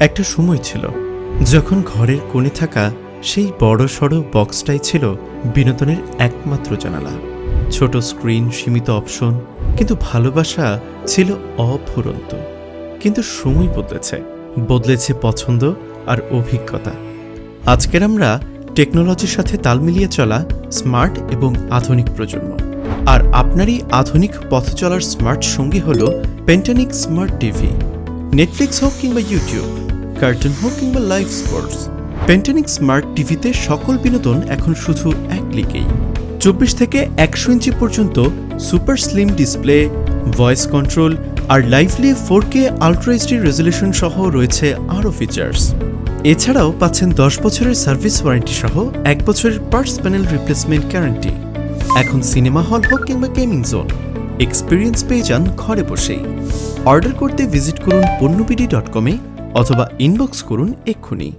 একটা সময় ছিল, যখন ঘরের কোণে থাকা সেই বড় সড় বক্সটাই ছিল বিনোদনের একমাত্র জানালা। ছোট স্ক্রিন, সীমিত অপশন, কিন্তু ভালোবাসা ছিল অফুরন্ত। কিন্তু সময় বদলেছে বদলেছে পছন্দ আর অভিজ্ঞতা। আজকের আমরা টেকনোলজির সাথে তাল মিলিয়ে চলা স্মার্ট এবং আধুনিক প্রজন্ম। আর আপনারই আধুনিক পথ চলার স্মার্ট সঙ্গী হল পেন্টানিক স্মার্ট টিভি নেটফ্লিক্স হোক কিংবা ইউটিউব কার্টুন হোক কিংবা লাইভ স্পোর্টস পেন্টানিক স্মার্ট টিভিতে সকল বিনোদন এখন শুধু এক ক্লিকেই চব্বিশ থেকে একশো ইঞ্চি পর্যন্ত super slim display, voice control আর lively four K ultra HD resolution সহ রয়েছে আরও ফিচার্স এছাড়াও পাচ্ছেন দশ বছরের সার্ভিস ওয়ারেন্টি সহ এক বছরের পার্টস প্যানেল রিপ্লেসমেন্ট গ্যারান্টি এখন সিনেমা হল হোক কিংবা গেমিং জোন এক্সপিরিয়েন্স পেয়ে যান ঘরে বসেই। অর্ডার করতে ভিজিট করুন পণ্যবিডি ডট কমে অথবা ইনবক্স করুন এক্ষুনি।